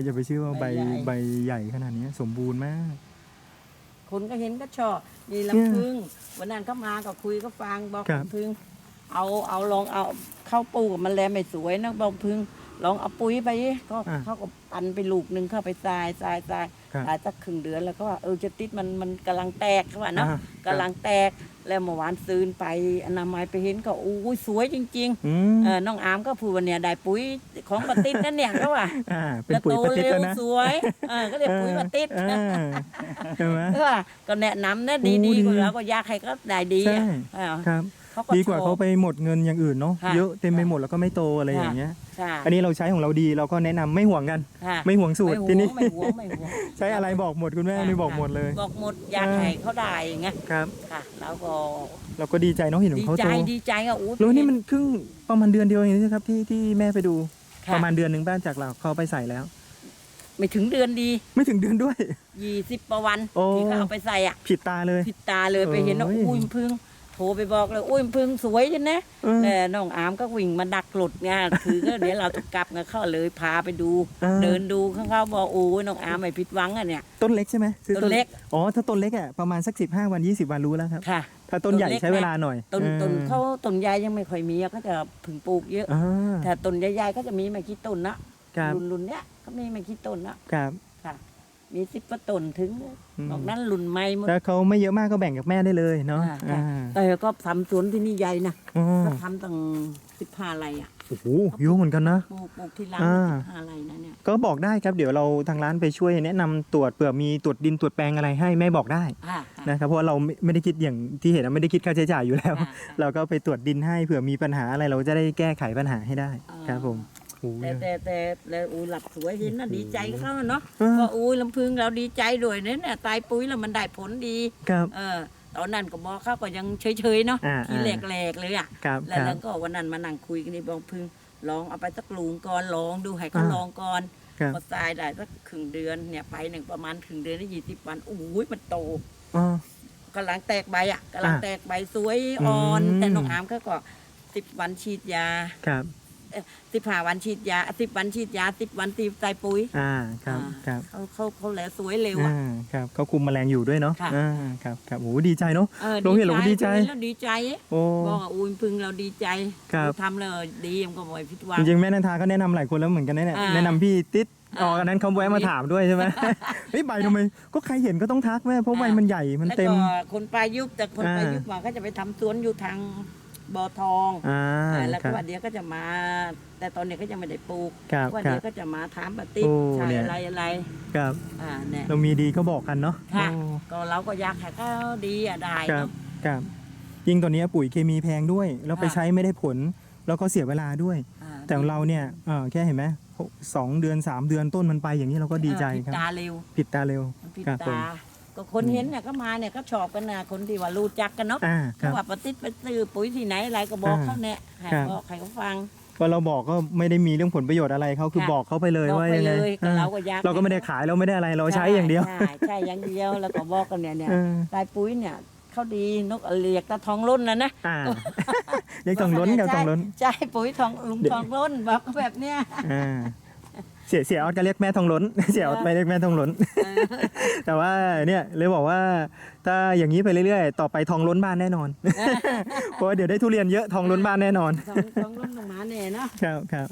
รจะไปเชื่อว่าใบใบใหญ่ใบใหญ่ขนาดนี้สมบูรณ์มาก คนก็เห็นก็ชอบนี่เนี่ยลำพึงวันนั้นเขามาก็คุยก็ฟังบอกครับ ลำพึง เอาเอาลองเอาเข้าปลูกมันแลไม่สวยนะบอกลำพึง ลองเอาปุ๋ยไปดิก็อ่าเขาก็ปันไปลูกหนึ่งเข้าไปทรายทรายทรายครับทรายสักครึ่งเดือนแล้วก็ว่าเออจะติดมันมันกำลังแตกเขาว่าเนาะอ่ากำลังแตกแล้วเมื่อวานซืนไปอนามัยไปเห็นก็อู้ยสวยจริงอืมๆเออน้องอามก็พูดว่าเนี่ยได้ปุ๋ยของปฏิทนั่นเนี่ยเขาว่าอ่าเป็นปุ๋ยปฏิเร็ทิวนนะสวยเออก็เรียกปุ๋ยปฏิทเออใช่ไหมเออก็แนะนำนะดีโอ้ดีดีกว่าเราก็อยากให้ก็ได้ดีใช่อะเออครับ เขาก็ดีกว่าชอบเขาไปหมดเงินอย่างอื่นเนาะค่ะเยอะเต็มไปหมดแล้วก็ไม่โตอะไรอย่างเงี้ยใช่อันนี้เราใช้ของเราดีเราก็แนะนำไม่ห่วงกัน ค่ะไม่ห่วงสูตรไม่ทีนี้ไม่หวงไม่หวง ใช้อะไรบอกหมดคุณแม่นี่บอกหมดเลยบอกหมดอยากให้เขาได้อย่างเงี้ยครับค่ะ แล้วก็เราก็ดีใจเนาะเห็นขดีองเขาใจโตดีใจอะอู้แล้วนี่มันครึ่งประมาณเดือนเดียวเองนะครับที่ที่แม่ไปดูค่ประมาณเดือนหนึ่งบ้านจากเราเขาเอาไปใส่แล้ว ไม่ถึงเดือนดีไม่ถึงเดือนด้วย ยี่สิบประวันโอ้ ที่เขาเอาไปใส่อะผิดตาเลย ผิดตาเลยไปเห็นว่าโอ้ย อุ้ยพึ่ง โทรไปบอกเลยอุ้ยพึ่งสวยจังนะเออแต่น้องอามก็วิ่งมาดักหลุดไงคือก็เดี๋ยวเราจะกลับไงเขาเลยพาไปดูอ่าเดินดูข้างเขาบอกโอ้ยน้องอามไม่ผิดหวังอะเนี่ยต้นเล็กใช่ไหมซื้อต้นเล็กอ๋อถ้าต้นเล็กอะประมาณสักสิบห้าวันยี่สิบวันรู้แล้วครับค่ะถ้าต้นใหญ่ต้นเล็กใช้เวลาหน่อยต้นออต้นเขาต้นใหญ่ยังไม่ค่อยมีอะก็จะผึ่งปลูกเยอะอ่าแต่ต้นใหญ่ๆก็จะมีไม่กี่ต้นนะครับรุ่นรุ่นเนี้ยก็มีไม่กี่ต้นนะครับค่ะ มีสิบกว่าต้นถึงอืมนอกนั้นรุ่นใหม่หมดถ้าเขาไม่เยอะมากก็แบ่งกับแม่ได้เลยเนาะอ่าค่ะอ่าแต่ก็ทำสวนที่นี่ใหญ่นะอ๋อก็ทำตั้งสิบห้าไร่อะโอ้โหเยอะเหมือนกันนะ ปลูกปลูกที่ร้านอ่า สิบห้าไร่นะเนี่ยก็บอกได้ครับเดี๋ยวเราทางร้านไปช่วยแนะนำตรวจเผื่อมีตรวจดินตรวจแปลงอะไรให้แม่บอกได้อ่านะครับเพราะว่าเราไม่ไม่ได้คิดอย่างที่เห็นนะไม่ได้คิดค่าใช้จ่ายอยู่แล้วอ่าเราก็ไปตรวจดินให้เผื่อมีปัญหาอะไรเราจะได้แก้ไขปัญหาให้ได้อ่าครับผมโอ้โหแต่แต่แต่แล้วอูหลับสวยเห็นนะดีใจกับเขาเนาะเออก็อุ้ยลำพึงเราดีใจด้วยเนี่ยเนี่ยตายปุ๋ยแล้วมันได้ผลดีครับเออตอนนั้นก็บอกเขาก็ยังเฉยๆเนาะอ่าทีอ่าแรกๆเลยอะครับแล้วครัแล้บวก็วันนั้นมานั่งคุยกันนี่บอกพึงลองเอาไปสักลูงก่อนลองดูให้เขาอ่าลองก่อนครับพอตายได้สักครึ่งเดือนเนี่ยไปหนึ่งประมาณครึ่งเดือนได้ยี่สิบวันโอ้ยมันโตอ๋อกำลังแตกใบอะกำลังอ่าแตกใบสวยอ่อนอืมแต่น้องอามก็ก็สิบวันฉีดยาครับ สิบห้าวันฉีดยาสิบวันฉีดยาสิบวันตีใส่ปุ๋ยอ่าครับอ่าครับเขาเขาเขาแลสวยเร็วอะอ่าครับเขาคุมแมลงอยู่ด้วยเนาะค่ะ อ่าครับครับโอ้โหดีใจเนาะเออเราเห็นเราก็ดีใจเห็นแล้วดีใจ โอ้ บอกว่าอุ้ยพึงเราดีใจครับ ทำแล้วดีมันก็บ่อยผิดหวัง จริงๆแม่นันทาก็แนะนำหลายคนแล้วเหมือนกันนะเนี่ยอ่าแนะนำพี่ติ๊ดอ๋ออ่าอันนั้นเขาแวะมาถามด้วยใช่ไหม เฮ้ยใบทำไมก็ใครเห็นก็ต้องทักแม่เพราะใบมันใหญ่มันแล้วเต็ม ก็คนปลายยุบแต่คนอ่า ปลายยุบมาก็จะไปทำสวนอยู่ทาง บ่อทองอ่าอ่าแล้วคก็รับว่าเดี๋ยวก็จะมา แต่ตอนนี้ก็ยังไม่ได้ปลูกครับว่าครัเดี๋บยวก็จะมาถามปฏิษโอ้ใช่เนี่ย อะไรอะไรครับ อ่าเนี่ย เรามีดีก็บอกกันเนาะค่ะ โอ้ก็เราก็อยากให้เขาดีอะได้ครับ เนาะ ครับ ยิ่งตอนนี้ปุ๋ยเคมีแพงด้วย แล้วไปค่ะ ใช้ไม่ได้ผล แล้วก็เสียเวลาด้วย อ่าแต่ของเราเนี่ยเออแค่เห็นไหมสองเดือนสามเดือนต้นมันไปอย่างนี้เราก็ดีใจเออผิครับ ตาเร็วผิดตาเร็วมันผิดครับผม ตา ก็คนเห็นเนี่ยก็มาเนี่ยก็ชอบกันนะคนที่ว่ารู้จักกันเนาะอ่าคเขารับ ว่าปฏิษไปซื้อปุ๋ยที่ไหนอะไรก็บอกอ่าเขาเนี่ยให้ครับ บอกใครเขาฟัง ก็เราบอกก็ไม่ได้มีเรื่องผลประโยชน์อะไรเขาคือค่ะ บอกเขาไปเลยบอกว่าไปยังไงเลยก็อ่าเราก็อยากเราก็ไม่ได้ขายเราไม่ได้อะไรเราใช้อย่างเดียวใช่ใช่อย่างเดียวแล้วก็บอกกันเนี่ยเนี่ยเออลายปุ๋ยเนี่ยเขาดีนกเรียกตะทองล้นนะนะอ่ายังต้องล้นกับต้องล้นใช่ปุ๋ยทองลุงเดี๋ยวทองล้นบอกเขาแบบเนี้ย อ่า เสียเสียออดก็เรียกแม่ทองล้น เสียออดไปเรียกแม่ทองล้นเออแต่ว่าเนี่ยเลยบอกว่าถ้าอย่างนี้ไปเรื่อยๆ ต่อไปทองล้นบ้านแน่นอน เพราะว่าเดี๋ยวได้ทุเรียนเยอะทองล้นบ้านแน่นอนทองทองล้นลงมาเนี่ยเนาะ ครับครับ